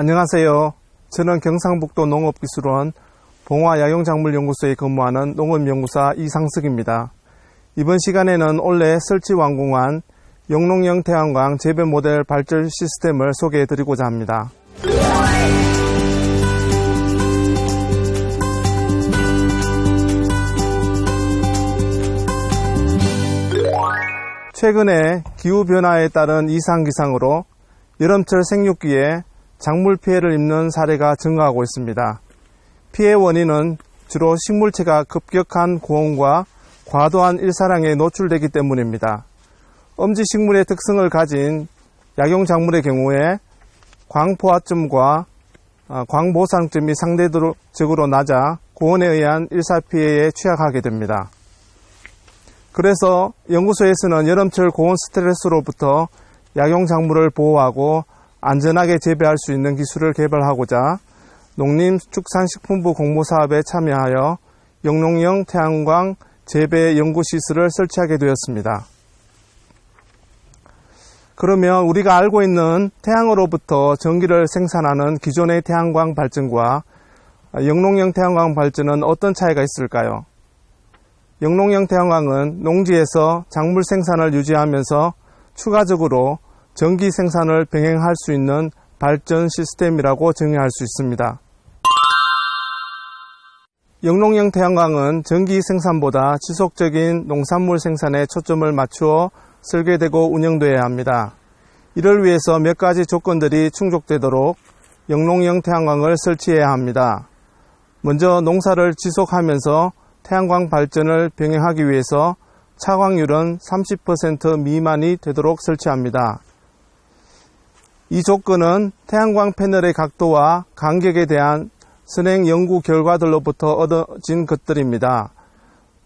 안녕하세요. 저는 경상북도 농업기술원 봉화야경작물연구소에 근무하는 농업연구사 이상석입니다. 이번 시간에는 올해 설치 완공한 영농형 태양광 재배 모델 발전 시스템을 소개해 드리고자 합니다. 최근에 기후변화에 따른 이상기상으로 여름철 생육기에 작물 피해를 입는 사례가 증가하고 있습니다. 피해 원인은 주로 식물체가 급격한 고온과 과도한 일사량에 노출되기 때문입니다. 엄지 식물의 특성을 가진 약용 작물의 경우에 광포화점과 아, 광보상점이 상대적으로 낮아 고온에 의한 일사피해에 취약하게 됩니다. 그래서 연구소에서는 여름철 고온 스트레스로부터 약용 작물을 보호하고 안전하게 재배할 수 있는 기술을 개발하고자 농림축산식품부 공모사업에 참여하여 영농형 태양광 재배 연구시설을 설치하게 되었습니다. 그러면 우리가 알고 있는 태양으로부터 전기를 생산하는 기존의 태양광 발전과 영농형 태양광 발전은 어떤 차이가 있을까요? 영농형 태양광은 농지에서 작물 생산을 유지하면서 추가적으로 전기 생산을 병행할 수 있는 발전 시스템이라고 정의할 수 있습니다. 영농형 태양광은 전기 생산보다 지속적인 농산물 생산에 초점을 맞추어 설계되고 운영되어야 합니다. 이를 위해서 몇 가지 조건들이 충족되도록 영농형 태양광을 설치해야 합니다. 먼저 농사를 지속하면서 태양광 발전을 병행하기 위해서 차광률은 30% 미만이 되도록 설치합니다. 이 조건은 태양광 패널의 각도와 간격에 대한 선행 연구 결과들로부터 얻어진 것들입니다.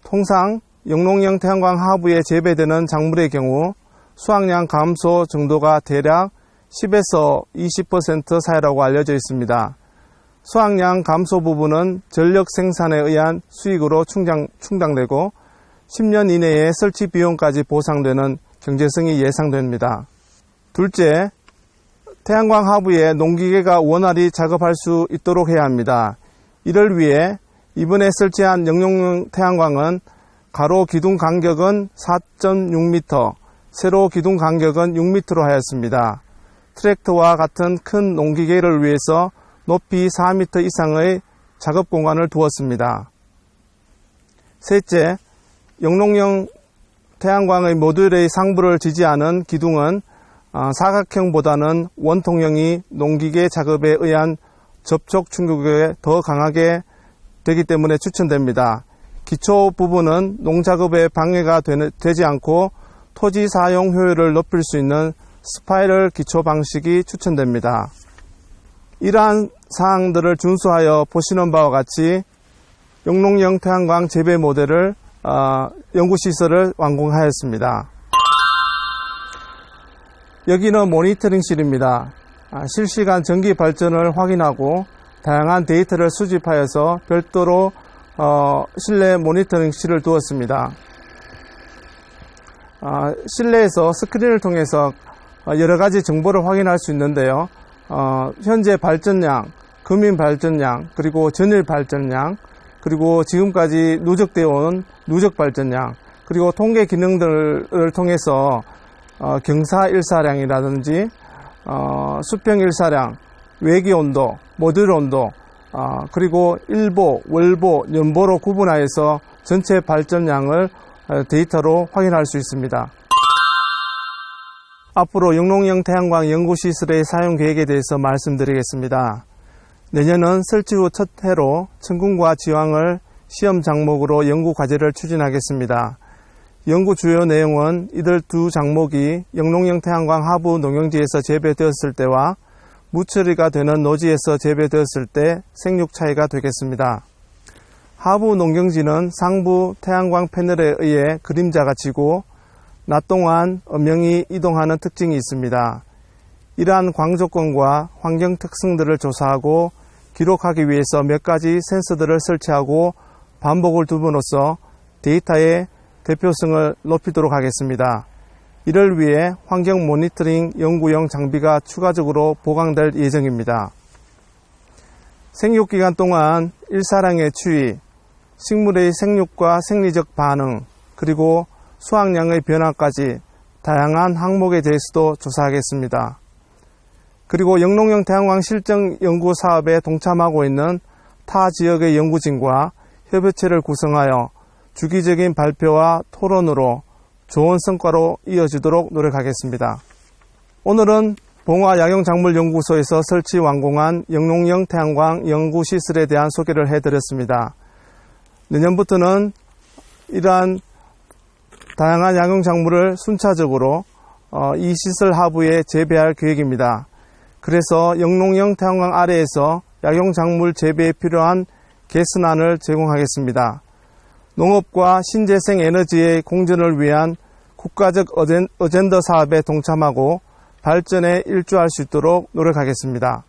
통상 영농형 태양광 하부에 재배되는 작물의 경우 수확량 감소 정도가 대략 10에서 20% 사이라고 알려져 있습니다. 수확량 감소 부분은 전력 생산에 의한 수익으로 충당, 충당되고 10년 이내에 설치 비용까지 보상되는 경제성이 예상됩니다. 둘째, 태양광 하부에 농기계가 원활히 작업할 수 있도록 해야 합니다. 이를 위해 이번에 설치한 영용용 태양광은 가로 기둥 간격은 4.6m, 세로 기둥 간격은 6m로 하였습니다. 트랙터와 같은 큰 농기계를 위해서 높이 4m 이상의 작업 공간을 두었습니다. 셋째, 영농형 태양광의 모듈의 상부를 지지하는 기둥은 아, 사각형보다는 원통형이 농기계 작업에 의한 접촉 충격에 더 강하게 되기 때문에 추천됩니다. 기초 부분은 농작업에 방해가 되지 않고 토지 사용 효율을 높일 수 있는 스파이럴 기초 방식이 추천됩니다. 이러한 사항들을 준수하여 보시는 바와 같이 영농형 태양광 재배 모델을 어, 연구시설을 완공하였습니다. 여기는 모니터링실입니다. 아, 실시간 전기 발전을 확인하고 다양한 데이터를 수집하여서 별도로 어, 실내 모니터링실을 두었습니다. 아, 실내에서 스크린을 통해서 여러 가지 정보를 확인할 수 있는데요. 어, 현재 발전량, 금인 발전량, 그리고 전일 발전량, 그리고 지금까지 누적되어 온 누적 발전량, 그리고 통계 기능들을 통해서 어, 경사 일사량이라든지 어, 수평 일사량, 외기 온도, 모듈 온도, 어, 그리고 일보, 월보, 연보로 구분하여서 전체 발전량을 어, 데이터로 확인할 수 있습니다. 앞으로 영농형 태양광 연구시설의 사용 계획에 대해서 말씀드리겠습니다. 내년은 설치 후 첫 해로 천궁과 지황을 시험 장목으로 연구 과제를 추진하겠습니다. 연구 주요 내용은 이들 두 장목이 영농형 태양광 하부 농용지에서 재배되었을 때와 무처리가 되는 노지에서 재배되었을 때 생육 차이가 되겠습니다. 하부 농경지는 상부 태양광 패널에 의해 그림자가 지고 낮 동안 음영이 이동하는 특징이 있습니다. 이러한 광조건과 환경 특성들을 조사하고 기록하기 위해서 몇 가지 센서들을 설치하고 반복을 두번으로써 데이터의 대표성을 높이도록 하겠습니다. 이를 위해 환경 모니터링 연구용 장비가 추가적으로 보강될 예정입니다. 생육기간 동안 일사량의 추이, 식물의 생육과 생리적 반응, 그리고 수확량의 변화까지 다양한 항목에 대해서도 조사하겠습니다. 그리고 영농형 태양광 실정 연구 사업에 동참하고 있는 타 지역의 연구진과 협의체를 구성하여 주기적인 발표와 토론으로 좋은 성과로 이어지도록 노력하겠습니다. 오늘은 봉화 약용작물연구소에서 설치 완공한 영농형 태양광 연구 시설에 대한 소개를 해드렸습니다. 내년부터는 이러한 다양한 약용작물을 순차적으로 어, 이 시설 하부에 재배할 계획입니다. 그래서 영농형 태양광 아래에서 약용작물 재배에 필요한 개선안을 제공하겠습니다. 농업과 신재생 에너지의 공전을 위한 국가적 어젠- 어젠더 사업에 동참하고 발전에 일조할 수 있도록 노력하겠습니다.